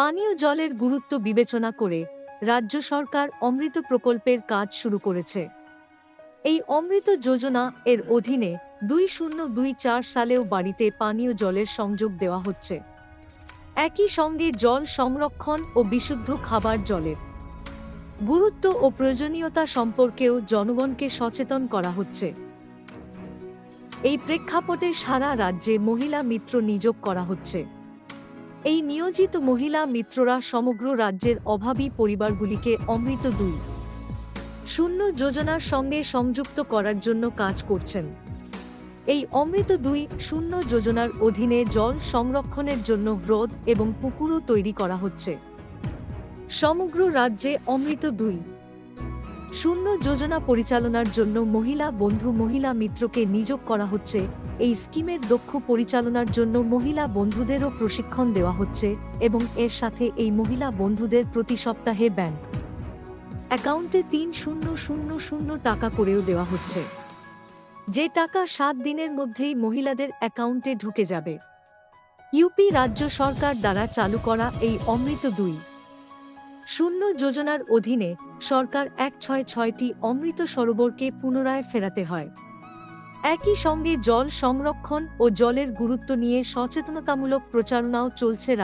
পানীয় জলের গুরুত্ব বিবেচনা করে রাজ্য সরকার অমৃত প্রকল্পের কাজ শুরু করেছে। এই অমৃত যোজনা এর অধীনে দুই শূন্য দুই চার সালেও বাড়িতে পানীয় জলের সংযোগ দেওয়া হচ্ছে। একই সঙ্গে জল সংরক্ষণ ও বিশুদ্ধ খাবার জলের গুরুত্ব ও প্রয়োজনীয়তা সম্পর্কেও জনগণকে সচেতন করা হচ্ছে। এই প্রেক্ষাপটে সারা রাজ্যে মহিলা মিত্র নিয়োগ করা হচ্ছে। এই নিয়োজিত মহিলা মিত্ররা সমগ্র রাজ্যের অভাবী পরিবারগুলিকে অমৃত দুই শূন্য যোজনার সঙ্গে সংযুক্ত করার জন্য কাজ করছেন। এই অমৃত দুই শূন্য যোজনার অধীনে জল সংরক্ষণের জন্য হ্রদ এবং পুকুরও তৈরি করা হচ্ছে। সমগ্র রাজ্যে অমৃত দুই শূন্য যোজনা পরিচালনার জন্য মহিলা বন্ধু মহিলা মিত্রকে নিয়োগ করা হচ্ছে। এই স্কিমের দক্ষ পরিচালনার জন্য মহিলা বন্ধুদেরও প্রশিক্ষণ দেওয়া হচ্ছে এবং এর সাথে এই মহিলা বন্ধুদের প্রতি সপ্তাহে ব্যাংক অ্যাকাউন্টে তিন শূন্য শূন্য শূন্য টাকা করেও দেওয়া হচ্ছে। যে টাকা সাত দিনের মধ্যেই মহিলাদের অ্যাকাউন্টে ঢুকে যাবে। ইউপি রাজ্য সরকার দ্বারা চালু করা এই অমৃত দুই শূন্য যোজনার অধীনে সরকার এক ছয় ছয়টি অমৃত সরোবরকে পুনরায় ফেরাতে হয়। একই সঙ্গে জল সংরক্ষণ ও জলের গুরুত্ব নিয়ে সচেতনতামূলক প্রচারণাও চলছে